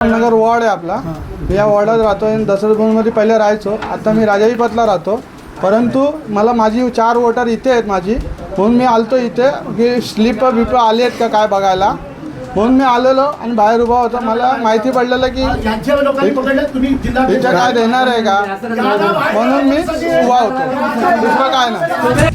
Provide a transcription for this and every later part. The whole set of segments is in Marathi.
नगर वॉर्ड आहे आपला. या वॉर्डात राहतो आणि दसरभूमीमध्ये पहिले राहायचो. आता मी राजाईपतला राहतो. परंतु मला माझी चार वोटर इथे आहेत माझी. म्हणून मी आलतो इथे. की स्लिप बिप आले आहेत का काय बघायला. म्हणून मी आलेलो आणि बाहेर उभा होतो. मला माहिती पडलेलं की इथे काय देणार आहे का? म्हणून मी उभा होतो. दुसरं काय नाही.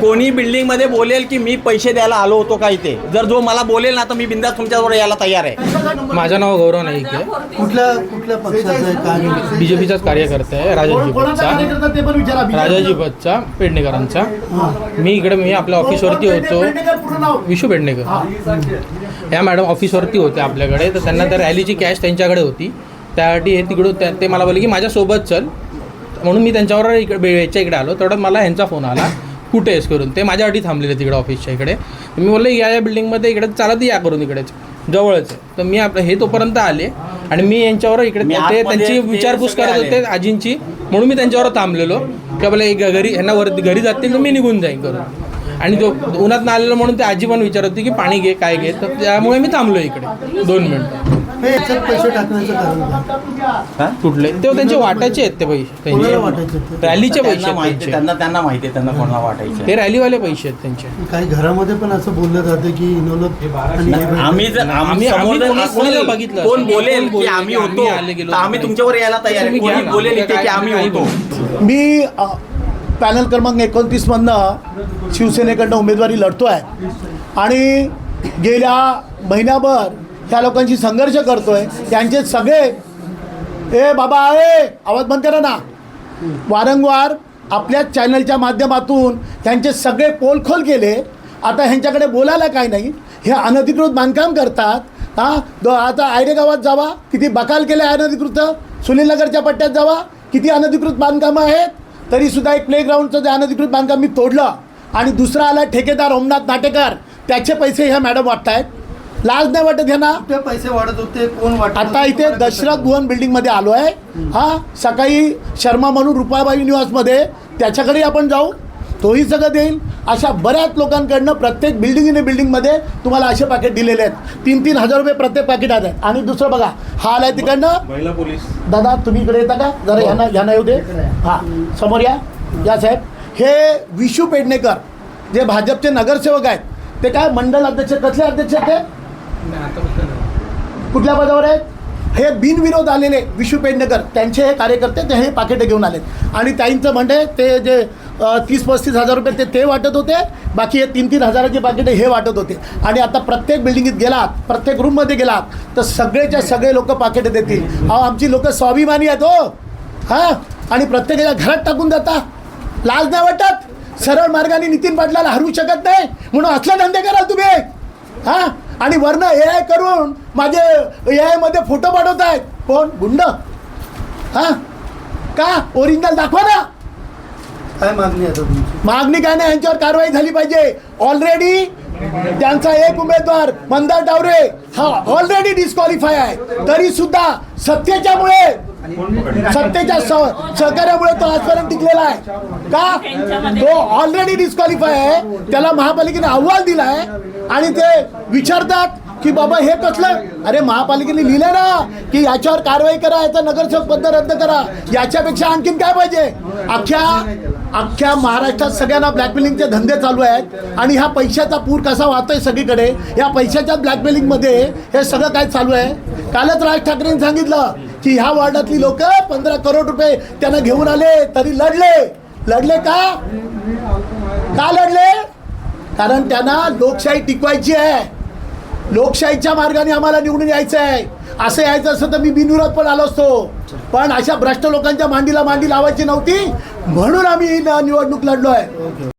कोणी बिल्डिंगमध्ये बोलेल की मी पैसे द्यायला आलो होतो का इथे? जर जो मला बोलेल ना तर मी बिंदास तुमच्यावर यायला तयार आहे. माझं नाव गौरव नाईक आहे. कुठल्या कुठल्या पक्षाचं आहे? काय? बीजेपीचाच कार्यकर्ता आहे राजाजी विचारा राजाजी पतचा पेडणेकरांचा. मी इकडे मी आपल्या ऑफिसवरती होतो. विशू पेडणेकर. या मॅडम ऑफिसवरती होते आपल्याकडे. तर त्यांना त्या रॅलीची कॅश त्यांच्याकडे होती. त्यासाठी हे तिकडून त्या- ते मला बोलले की माझ्यासोबत चल. म्हणून मी त्यांच्यावर इकडे याच्या इकडे आलो. तेवढ्यात मला ह्यांचा फोन आला. कुठे आहेस करून? ते माझ्यासाठी थांबलेले तिकडे ऑफिसच्या इकडे. मी बोललो या या बिल्डिंगमध्ये इकडे चालत या करून इकडेच. जवळच. तर मी आपलं हे तोपर्यंत आले आणि मी यांच्यावर इकडे ते त्यांची विचारपूस करत. होते आजींची. म्हणून मी त्यांच्यावर थांबलेलो. की आपलं एक घरी यांना वर घरी जातील तर मी निघून जाईन करून. आणि तो उन्हात आलेलो म्हणून ते आजी पण विचारत होती की पाणी घे काय घे? तर त्यामुळे मी थांबलो इकडे दोन मिनिटं. हे पैसे टाकण्याचं? कुठले? ते त्यांचे वाटायचे आहेत ते पैसे त्यांचे? रॅलीचे पैसे माहिती त्यांचे. त्यांना त्यांना माहिती आहे त्यांना कोणाला वाटायचं. ते रॅलीवाले पैसे आहेत त्यांचे. काही घरामध्ये पण असं बोललं जातं की हे आम्ही जर आम्ही- बघितलं कोण बोलेल की आम्ही होतो? आम्ही आले गेलो तर आम्ही नाही. तुमच्यावर यायला तयार आहे. बोलेल की आम्ही होतो? मी पॅनल क्रमांक एकोणतीसमधनं शिवसेनेकडनं उमेदवारी लढतो आहे. आणि गेल्या महिन्याभर त्या लोकांशी संघर्ष करतो आहे त्यांचे सगळे ए बाबा ए आवाज बंद करा ना. वारंवार आपल्या चॅनलच्या माध्यमातून त्यांचे सगळे पोलखोल केले. आता ह्यांच्याकडे बोलायला काय नाही. हे अनधिकृत बांधकाम करतात. हां आता आयरे गावात जावा. किती बकाल केले अनधिकृत? सुनील नगरच्या पट्ट्यात जावा. किती अनधिकृत बांधकामं आहेत? तरीसुद्धा एक प्लेग्राऊंडचं जे अनधिकृत बांधकाम मी तोडलं. आणि दुसरा आला ठेकेदार ओमनाथ नाटेकर. त्याचे पैसे ह्या मॅडम वाटतायत. लाज नाही वाटत ह्यांना. ते पैसे वाढत होते? कोण वाटत आता इथे दशरथ भुवन बिल्डिंगमध्ये आलो आहे हा सकाळी शर्मा म्हणून रुपाबाई निवासमध्ये त्याच्याकडे आपण जाऊ. तोही सगळं देईल अशा बऱ्याच लोकांकडनं प्रत्येक बिल्डिंगने बिल्डिंगमध्ये तुम्हाला असे पॅकेट दिलेले आहेत. तीन तीन हजार रुपये प्रत्येक पॅकेट आहेत. आणि दुसरं बघा हा आलाय तिकडनं. महिला पोलीस. दादा तुम्ही इकडे येता का? जरा यांना यांना येऊ दे. हां समोर या. या साहेब. हे विशू पेडणेकर जे भाजपचे नगरसेवक आहेत ते काय मंडल अध्यक्ष कसले अध्यक्ष आहेत ते? कुठल्या पदावर आहेत? हे बिनविरोध आलेले विशू पेडणेकर त्यांचे हे कार्यकर्ते ते हे पाकिटं घेऊन आलेत. आणि ताईंचं म्हणजे ते जे तीस पस्तीस हजार रुपये ते ते वाटत होते. बाकी हे तीन तीन हजाराची पाकिटं हे वाटत होते. आणि आता प्रत्येक बिल्डिंगीत गेलात प्रत्येक रूममध्ये गेलात तर सगळेच्या सगळे लोक पाकिटं देतील. अहो आमची लोक स्वाभिमानी आहेत हो. हां? आणि प्रत्येकाच्या घरात टाकून जाता लाज नाही वाटत? सरळ मार्गाने नितीन पाटलाला हरवू शकत नाही. म्हणून असले धंदे कराल तुम्ही. हां? आणि वरनं ए आय करून माझे ए आयमध्ये फोटो पाठवत आहेत कोण? गुंड. हां? का? ओरिजिनल दाखवा ना. काय मागणी आहे आता तुमची? मागणी काय नाही यांच्यावर कारवाई झाली पाहिजे. ऑलरेडी त्यांचा एक उमेदवार मंदार डावरे हा ऑलरेडी डिस्क्वालिफाय आहे. तरी सुद्धा सत्तेच्यामुळे सत्तेच्या स- सहकार्यामुळे तो आजपर्यंत टिकलेला आहे. का? तो ऑलरेडी डिस्क्वालिफाय आहे. त्याला महापालिकेने अहवाल दिलाय. आणि ते विचारतात की बाबा हे कसलं? अरे महापालिकेने लिहिलं ना की याच्यावर कारवाई करा याचा नगरसेवक पद रद्द करा. याच्यापेक्षा आणखीन काय पाहिजे? अख्ख्या अख्ख्या महाराष्ट्रात सगळ्यांना ब्लॅकमेलिंगचे धंदे चालू आहेत. आणि ह्या पैशाचा पूर कसा वाहतोय सगळीकडे या पैशाच्या ब्लॅकमेलिंगमध्ये हे सगळं काय चालू आहे? कालच राज ठाकरेंनी सांगितलं की ह्या वॉर्डातली लोक पंधरा करोड रुपये त्यांना घेऊन आले तरी लढले. लढले का? का लढले? कारण त्यांना लोकशाही टिकवायची आहे. लोकशाहीच्या मार्गाने आम्हाला निवडून यायचं आहे असं यायचं असं तर मी बिनविरोध पण आलो असतो. पण अशा भ्रष्ट लोकांच्या मांडीला मांडी लावायची नव्हती. म्हणून आम्ही निवडणूक लढलो आहे